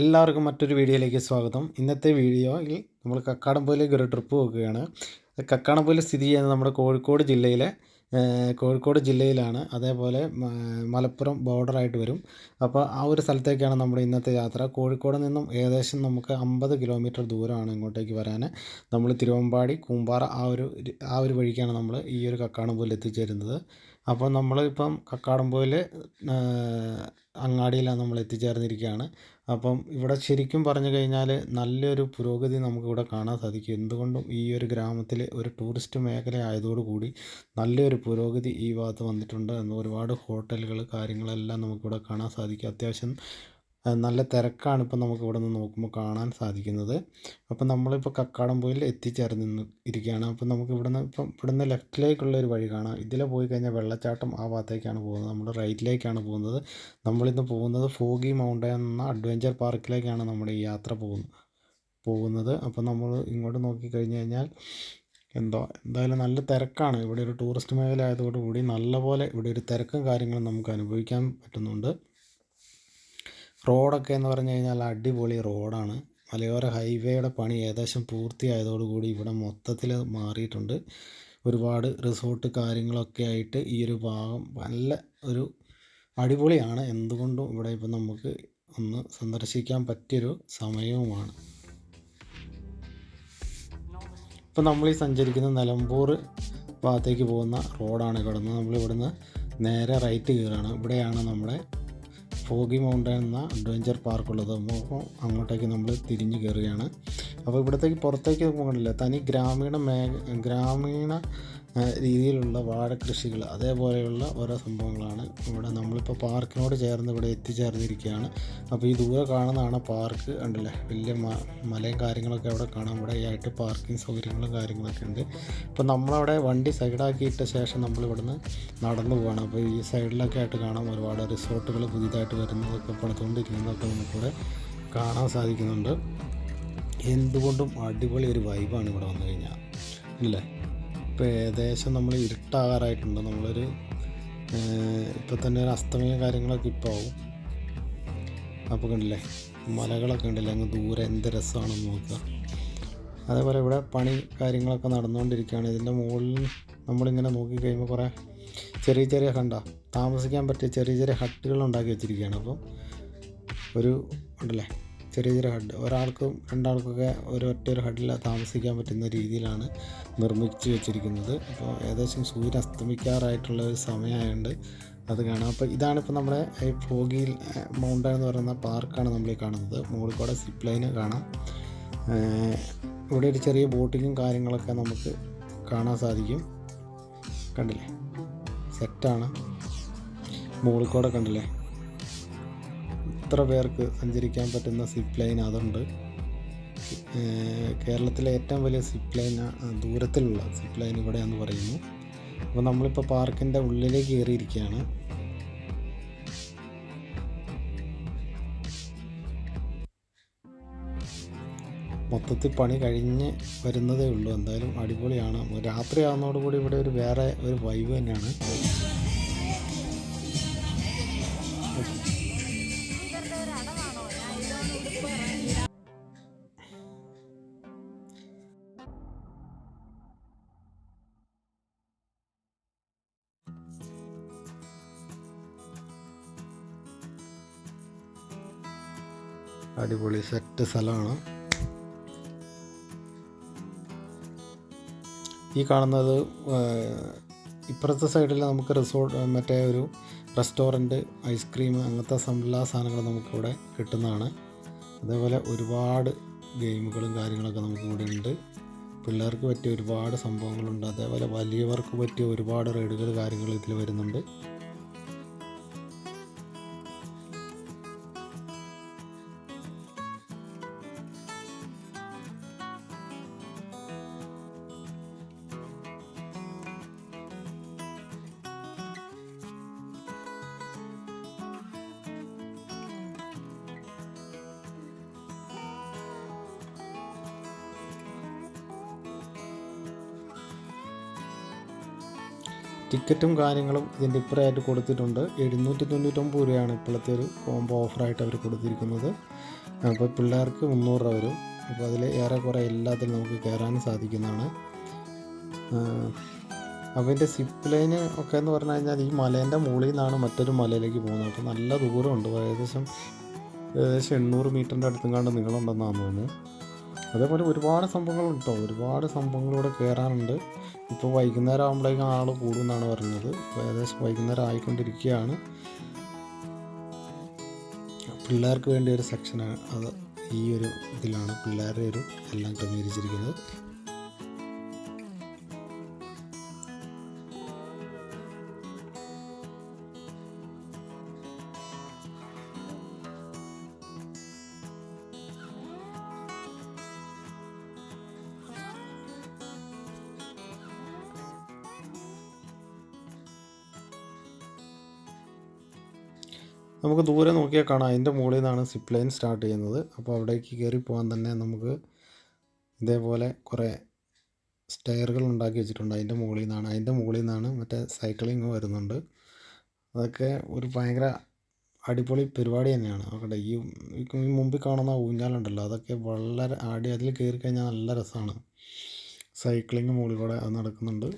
എല്ലാവർക്കും മറ്റൊരു വീഡിയോയിലേക്ക് സ്വാഗതം. ഇന്നത്തെ വീഡിയോയിൽ നമ്മൾ കക്കാടംപൊയിലേക്ക് ഒരു ട്രിപ്പ് പോകുകയാണ് കക്കാടംപൊയിൽ സ്ഥിതി ചെയ്യുന്നത് നമ്മുടെ കോഴിക്കോട് ജില്ലയിലെ കോഴിക്കോട് ജില്ലയിലാണ്. അതേപോലെ മലപ്പുറം ബോർഡറായിട്ട് വരും. അപ്പോൾ ആ ഒരു സ്ഥലത്തേക്കാണ് നമ്മുടെ ഇന്നത്തെ യാത്ര. കോഴിക്കോട് നിന്നും ഏകദേശം നമുക്ക് അമ്പത് കിലോമീറ്റർ ദൂരമാണ് ഇങ്ങോട്ടേക്ക് വരാൻ. നമ്മൾ തിരുവമ്പാടി കൂമ്പാറ ആ ഒരു ആ ഒരു വഴിക്കാണ് നമ്മൾ ഈ ഒരു കക്കാടംപൊയിൽ എത്തിച്ചേരുന്നത്. അപ്പോൾ നമ്മളിപ്പം കക്കാടംപൊയിൽ അങ്ങാടിയിലാണ് നമ്മൾ എത്തിച്ചേർന്നിരിക്കുകയാണ്. അപ്പം ഇവിടെ ശരിക്കും പറഞ്ഞു കഴിഞ്ഞാൽ നല്ലൊരു പുരോഗതി നമുക്കിവിടെ കാണാൻ സാധിക്കും. എന്തുകൊണ്ടും ഈ ഒരു ഗ്രാമത്തിൽ ഒരു ടൂറിസ്റ്റ് മേഖല ആയതോടുകൂടി നല്ലൊരു പുരോഗതി ഈ ഭാഗത്ത് വന്നിട്ടുണ്ട്. എന്ന് ഒരുപാട് ഹോട്ടലുകൾ കാര്യങ്ങളെല്ലാം നമുക്കിവിടെ കാണാൻ സാധിക്കും. അത്യാവശ്യം നല്ല തിരക്കാണ് ഇപ്പം നമുക്ക് ഇവിടെ നിന്ന് നോക്കുമ്പോൾ കാണാൻ സാധിക്കുന്നത്. അപ്പം നമ്മളിപ്പോൾ കക്കാടംപൊയിൽ എത്തിച്ചേർന്ന് ഇരിക്കുകയാണ്. അപ്പം നമുക്ക് ഇവിടുന്ന് ഇപ്പം ഇവിടുന്ന് ലെഫ്റ്റിലേക്കുള്ള ഒരു വഴി കാണാം. ഇതിലെ പോയി കഴിഞ്ഞാൽ വെള്ളച്ചാട്ടം ആ ഭാഗത്തേക്കാണ് പോകുന്നത്. നമ്മൾ റൈറ്റിലേക്കാണ് പോകുന്നത്. നമ്മളിന്ന് പോകുന്നത് ഫോഗി മൗണ്ടൻ എന്ന അഡ്വഞ്ചർ പാർക്കിലേക്കാണ് നമ്മുടെ ഈ യാത്ര പോകുന്നത് പോകുന്നത്. അപ്പം നമ്മൾ ഇങ്ങോട്ട് നോക്കിക്കഴിഞ്ഞ് കഴിഞ്ഞാൽ എന്തോ എന്തായാലും നല്ല തിരക്കാണ്. ഇവിടെ ഒരു ടൂറിസ്റ്റ് മേഖല ആയതോടുകൂടി നല്ലപോലെ ഇവിടെ ഒരു തിരക്കും കാര്യങ്ങളും നമുക്ക് അനുഭവിക്കാൻ പറ്റുന്നുണ്ട്. റോഡൊക്കെ എന്ന് പറഞ്ഞു കഴിഞ്ഞാൽ അടിപൊളി റോഡാണ്. മലയോര ഹൈവേയുടെ പണി ഏകദേശം പൂർത്തിയായതോടുകൂടി ഇവിടെ മൊത്തത്തിൽ മാറിയിട്ടുണ്ട്. ഒരുപാട് റിസോർട്ട് കാര്യങ്ങളൊക്കെ ആയിട്ട് ഈ ഒരു ഭാഗം നല്ല ഒരു അടിപൊളിയാണ്. എന്തുകൊണ്ടും ഇവിടെ ഇപ്പം നമുക്ക് ഒന്ന് സന്ദർശിക്കാൻ പറ്റിയൊരു സമയവുമാണ്. ഇപ്പം നമ്മൾ ഈ സഞ്ചരിക്കുന്ന നിലമ്പൂർ ഭാഗത്തേക്ക് പോകുന്ന റോഡാണ്. നമ്മൾ ഇവിടുന്ന് നേരെ റൈറ്റ് കയറുകയാണ്. ഇവിടെയാണ് നമ്മുടെ ഫോഗി മൗണ്ടൻ എന്ന അഡ്വഞ്ചർ പാർക്കുള്ളത് അപ്പോൾ അങ്ങോട്ടേക്ക് നമ്മൾ തിരിഞ്ഞു കയറുകയാണ്. അപ്പോൾ ഇവിടത്തേക്ക് പുറത്തേക്ക് പോകണില്ല തനി ഗ്രാമീണ മേ ഗ്രാമീണ രീതിയിലുള്ള കൃഷികൾ അതേപോലെയുള്ള ഓരോ സംഭവങ്ങളാണ് ഇവിടെ നമ്മളിപ്പോൾ പാർക്കിനോട് ചേർന്ന് ഇവിടെ എത്തിച്ചേർന്നിരിക്കുകയാണ്. അപ്പോൾ ഈ ദൂരെ കാണുന്നതാണ് പാർക്ക് ഉണ്ടല്ലേ വലിയ മലയും കാര്യങ്ങളൊക്കെ അവിടെ കാണാം. ഇവിടെ ആയിട്ട് പാർക്കിംഗ് സൗകര്യങ്ങളും കാര്യങ്ങളൊക്കെ ഉണ്ട്. ഇപ്പോൾ നമ്മളവിടെ വണ്ടി സൈഡാക്കിയിട്ട ശേഷം നമ്മൾ ഇവിടുന്ന് നടന്നു പോവുകയാണ് അപ്പോൾ ഈ സൈഡിലൊക്കെ ആയിട്ട് കാണാം ഒരുപാട് റിസോർട്ടുകൾ പുതിയതായിട്ട് വരുന്നതൊക്കെ പണിതുകൊണ്ടിരിക്കുന്നതൊക്കെ നമുക്കിവിടെ കാണാൻ സാധിക്കുന്നുണ്ട്. എന്തുകൊണ്ടും അടിപൊളി ഒരു വൈബാണ് ഇവിടെ വന്നു കഴിഞ്ഞാൽ. അല്ലേ? ഇപ്പോൾ ഏകദേശം നമ്മൾ ഇരുട്ടാകാറായിട്ടുണ്ട്. നമ്മളൊരു ഇപ്പോൾ തന്നെ ഒരു അസ്തമയ കാര്യങ്ങളൊക്കെ ഇപ്പോൾ ആവും. അപ്പോൾ കണ്ടില്ലേ മലകളൊക്കെ ഉണ്ടല്ലേ അങ്ങ് ദൂരെ എന്ത് രസമാണെന്ന് നോക്കുക. അതേപോലെ ഇവിടെ പണി കാര്യങ്ങളൊക്കെ നടന്നുകൊണ്ടിരിക്കുകയാണ്. ഇതിന്റെ മുകളിൽ നമ്മളിങ്ങനെ നോക്കിക്കഴിയുമ്പോൾ കുറേ ചെറിയ ചെറിയ കണ്ട താമസിക്കാൻ പറ്റിയ ചെറിയ ചെറിയ ഹട്ടുകൾ ഉണ്ടാക്കി വെച്ചിരിക്കുകയാണ്. അപ്പം ഒരു ഉണ്ടല്ലേ ചെറിയ ചെറിയ ഹഡ് ഒരാൾക്കും രണ്ടാൾക്കൊക്കെ ഒരു ഒറ്റ ഒരു ഹഡിൽ താമസിക്കാൻ പറ്റുന്ന രീതിയിലാണ് നിർമ്മിച്ചു വെച്ചിരിക്കുന്നത്. അപ്പോൾ ഏകദേശം സൂര്യൻ അസ്തമിക്കാറായിട്ടുള്ള ഒരു സമയമായതുകൊണ്ട് അത് കാണാം. അപ്പോൾ ഇതാണ് ഇപ്പോൾ നമ്മുടെ ഈ ഫോഗിയിൽ മൗണ്ടൻ എന്ന് പറയുന്ന പാർക്കാണ് നമ്മൾ കാണുന്നത്. മുകളിൽ കൂടെ സിപ്പ് ലൈന് കാണാം. ഇവിടെ ഒരു ചെറിയ ബോട്ടിങ്ങും കാര്യങ്ങളൊക്കെ നമുക്ക് കാണാൻ സാധിക്കും. കണ്ടില്ലേ? സെറ്റാണ്. മുകളിൽ കൂടെ കണ്ടില്ലേ? എത്ര പേർക്ക് സഞ്ചരിക്കാൻ പറ്റുന്ന സിപ്പ് ലൈൻ അതുണ്ട്. കേരളത്തിലെ ഏറ്റവും വലിയ സിപ്പ് ലൈൻ ദൂരത്തിലുള്ള സിപ്പ് ലൈൻ ഇവിടെയാണെന്ന് പറയുന്നു. അപ്പോൾ നമ്മളിപ്പോൾ പാർക്കിന്റെ ഉള്ളിലേക്ക് കയറിയിരിക്കുകയാണ്. മൊത്തത്തിൽ പണി കഴിഞ്ഞ് വരുന്നതേ ഉള്ളൂ. എന്തായാലും അടിപൊളിയാണ്. രാത്രി ആകുന്നതോടുകൂടി ഇവിടെ ഒരു വേറെ ഒരു വൈബ് തന്നെയാണ്. അടിപൊളി സെറ്റ് സ്ഥലമാണ്. ഈ കാണുന്നത് ഇപ്പുറത്തെ സൈഡിൽ നമുക്ക് റിസോർട്ട് മറ്റേ ഒരു റെസ്റ്റോറന്റ് ഐസ്ക്രീം അങ്ങനത്തെ എല്ലാ സാധനങ്ങളും നമുക്കിവിടെ കിട്ടുന്നതാണ്. അതേപോലെ ഒരുപാട് ഗെയിമുകളും കാര്യങ്ങളൊക്കെ നമുക്ക് ഇവിടെ ഉണ്ട്. പിള്ളേർക്ക് പറ്റിയ ഒരുപാട് സംഭവങ്ങളുണ്ട്. അതേപോലെ വലിയവർക്ക് പറ്റിയ ഒരുപാട് റൈഡുകൾ കാര്യങ്ങൾ ഇതിൽ വരുന്നുണ്ട്. ടിക്കറ്റും കാര്യങ്ങളും ഇതിന്റെ ഇപ്പുറമായിട്ട് കൊടുത്തിട്ടുണ്ട്. എഴുന്നൂറ്റി തൊണ്ണൂറ്റൊമ്പത് രൂപയാണ് ഇപ്പോഴത്തെ ഒരു കോംബോ ഓഫറായിട്ട് അവർ കൊടുത്തിരിക്കുന്നത്. അപ്പോൾ പിള്ളേർക്ക് മുന്നൂറ് രൂപ വരും. അപ്പോൾ അതിൽ ഏറെക്കുറെ എല്ലാത്തിലും നമുക്ക് കയറാനും സാധിക്കുന്നതാണ്. അപ്പോൾ ഇതിന്റെ സിപ്പ് ലൈൻ ഒക്കെ എന്ന് പറഞ്ഞു കഴിഞ്ഞാൽ ഈ മലേന്റെ മുകളിൽ നിന്നാണ് മറ്റൊരു മലയിലേക്ക് പോകുന്നത്. അപ്പോൾ നല്ല ദൂരമുണ്ട്. ഏകദേശം ഏകദേശം എണ്ണൂറ് മീറ്ററിന്റെ അടുത്തും നീളമുണ്ടെന്നാണ് തോന്നുന്നത്. അതേപോലെ ഒരുപാട് സംഭവങ്ങളുണ്ട് ഒരുപാട് സംഭവങ്ങളിലൂടെ കയറാനുണ്ട്. ഇപ്പോൾ വൈകുന്നേരം ആകുമ്പോഴേക്കും ആൾ കൂടുമെന്നാണ് പറഞ്ഞത്. ഇപ്പോൾ ഏകദേശം വൈകുന്നേരം ആയിക്കൊണ്ടിരിക്കുകയാണ്. പിള്ളേർക്ക് വേണ്ടി ഒരു സെക്ഷനാണ്. അത് ഈ ഒരു ഇതിലാണ് പിള്ളേരുടെ ഒരു എല്ലാം ക്രമീകരിച്ചിരിക്കുന്നത്. നമുക്ക് ദൂരെ നോക്കിയാൽ കാണാം. അതിന്റെ മുകളിൽ നിന്നാണ് സിപ്പ് ലൈൻ സ്റ്റാർട്ട് ചെയ്യുന്നത്. അപ്പോൾ അവിടേക്ക് കയറി പോകാൻ തന്നെ നമുക്ക് ഇതേപോലെ കുറേ സ്റ്റെയറുകൾ ഉണ്ടാക്കി വെച്ചിട്ടുണ്ട് അതിന്റെ മുകളിൽ നിന്നാണ് അതിന്റെ മുകളിൽ നിന്നാണ് മറ്റേ സൈക്ലിങ് വരുന്നുണ്ട്. അതൊക്കെ ഒരു ഭയങ്കര അടിപൊളി പരിപാടി തന്നെയാണ്. അവിടെ ഈ മുമ്പിൽ കാണുന്ന ഊഞ്ഞാലുണ്ടല്ലോ അതൊക്കെ വളരെ ആടി അതിൽ കയറി കഴിഞ്ഞാൽ നല്ല രസമാണ്. സൈക്ലിംഗ് മുകളിൽ കൂടെ അത് നടക്കുന്നുണ്ട്.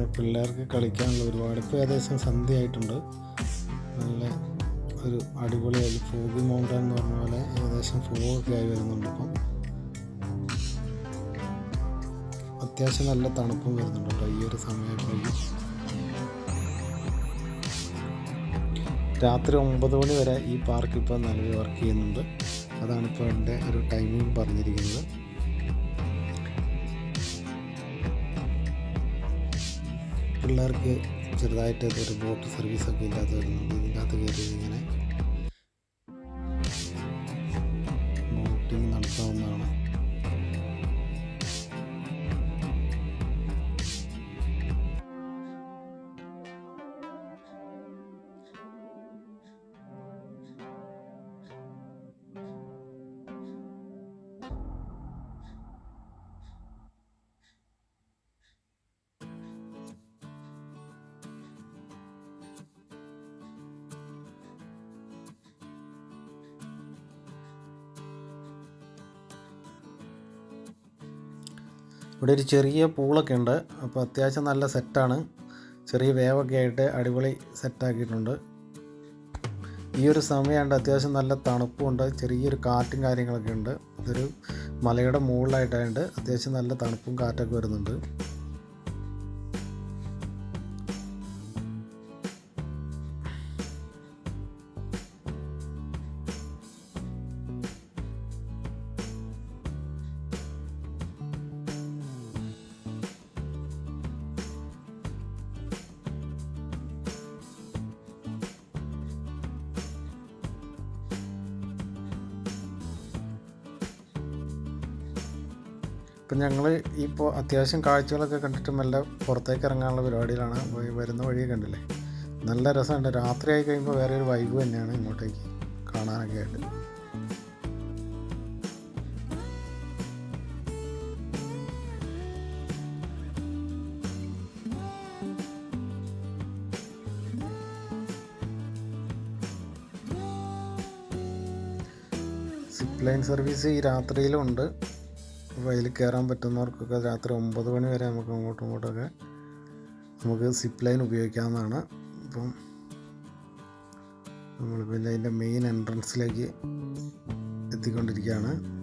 അങ്ങനെ പിള്ളേർക്ക് കളിക്കാനുള്ള ഒരുപാട് ഇപ്പോൾ ഏകദേശം സന്ധ്യ ആയിട്ടുണ്ട് നല്ല ഒരു അടിപൊളിയായി ഫോഗി മൗണ്ടൻ എന്ന് പറഞ്ഞ പോലെ ഏകദേശം ഫോഗൊക്കെ ആയി വരുന്നുണ്ട് ഇപ്പം. അത്യാവശ്യം നല്ല തണുപ്പും വരുന്നുണ്ട് കേട്ടോ ഈ ഒരു സമയത്തേക്ക് രാത്രി ഒമ്പത് മണി വരെ ഈ പാർക്ക് ഇപ്പോൾ നിലവിൽ വർക്ക് ചെയ്യുന്നുണ്ട്. അതാണ് ഇപ്പോൾ എന്റെ ഒരു ടൈമിംഗ് പറഞ്ഞിരിക്കുന്നത്. പിള്ളേർക്ക് ചെറുതായിട്ട് ഒരു ബോട്ട് സർവീസൊക്കെ ഇല്ലാത്തവരുന്നുണ്ട് ഇതിനകത്ത് കയറി ഇങ്ങനെ ഇവിടെ ഒരു ചെറിയ പൂളൊക്കെ ഉണ്ട്. അപ്പോൾ അത്യാവശ്യം നല്ല സെറ്റാണ് ചെറിയ വേവൊക്കെ ആയിട്ട് അടിപൊളി സെറ്റാക്കിയിട്ടുണ്ട് ഈ ഒരു സമയമുണ്ട് അത്യാവശ്യം നല്ല തണുപ്പുണ്ട് ചെറിയൊരു കാറ്റും കാര്യങ്ങളൊക്കെ ഉണ്ട്. ഇതൊരു മലയുടെ മുകളിലായിട്ടായതുകൊണ്ട് അത്യാവശ്യം നല്ല തണുപ്പും കാറ്റൊക്കെ വരുന്നുണ്ട്. അപ്പം ഞങ്ങൾ ഇപ്പോൾ അത്യാവശ്യം കാഴ്ചകളൊക്കെ കണ്ടിട്ട് എല്ലാം പുറത്തേക്ക് ഇറങ്ങാനുള്ള പരിപാടിയിലാണ്. വരുന്ന വഴി കണ്ടില്ലേ? നല്ല രസമുണ്ട്. രാത്രിയായി കഴിയുമ്പോൾ വേറെ ഒരു വൈബ് തന്നെയാണ് ഇങ്ങോട്ടേക്ക് കാണാനൊക്കെ ആയിട്ട്. സിപ്ലൈൻ ലൈൻ സർവീസ് ഈ രാത്രിയിലും ഉണ്ട്. അപ്പോൾ കയറാൻ പറ്റുന്നവർക്കൊക്കെ രാത്രി ഒമ്പത് മണി വരെ നമുക്ക് അങ്ങോട്ടും ഇങ്ങോട്ടൊക്കെ നമുക്ക് സിപ്പ് ലൈൻ ഉപയോഗിക്കാവുന്നതാണ്. അപ്പം നമ്മൾ പിന്നെ അതിന്റെ മെയിൻ എൻട്രൻസിലേക്ക് എത്തിക്കൊണ്ടിരിക്കുകയാണ്.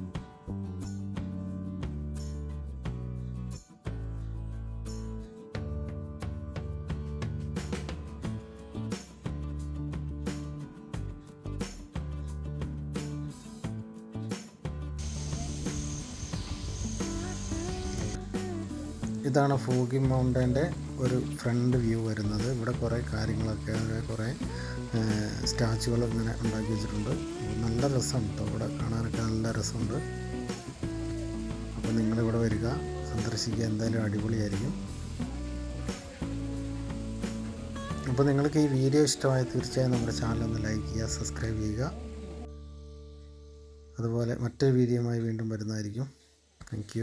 ഇതാണ് ഫോഗി മൗണ്ടന്റെ ഒരു ഫ്രണ്ട് വ്യൂ വരുന്നത്. ഇവിടെ കുറേ കാര്യങ്ങളൊക്കെ കുറേ സ്റ്റാച്ചുകൾ ഇങ്ങനെ ഉണ്ടാക്കി വെച്ചിട്ടുണ്ട്. നല്ല രസം കേട്ടോ ഇവിടെ കാണാനൊക്കെ നല്ല രസമുണ്ട്. അപ്പോൾ നിങ്ങളിവിടെ വരിക. സന്ദർശിക്കുക. എന്തായാലും അടിപൊളിയായിരിക്കും. അപ്പോൾ നിങ്ങൾക്ക് ഈ വീഡിയോ ഇഷ്ടമായ തീർച്ചയായും നമ്മുടെ ചാനൽ ഒന്ന് ലൈക്ക് ചെയ്യുക സബ്സ്ക്രൈബ് ചെയ്യുക. അതുപോലെ മറ്റൊരു വീഡിയോയുമായി വീണ്ടും വരുന്നതായിരിക്കും. താങ്ക്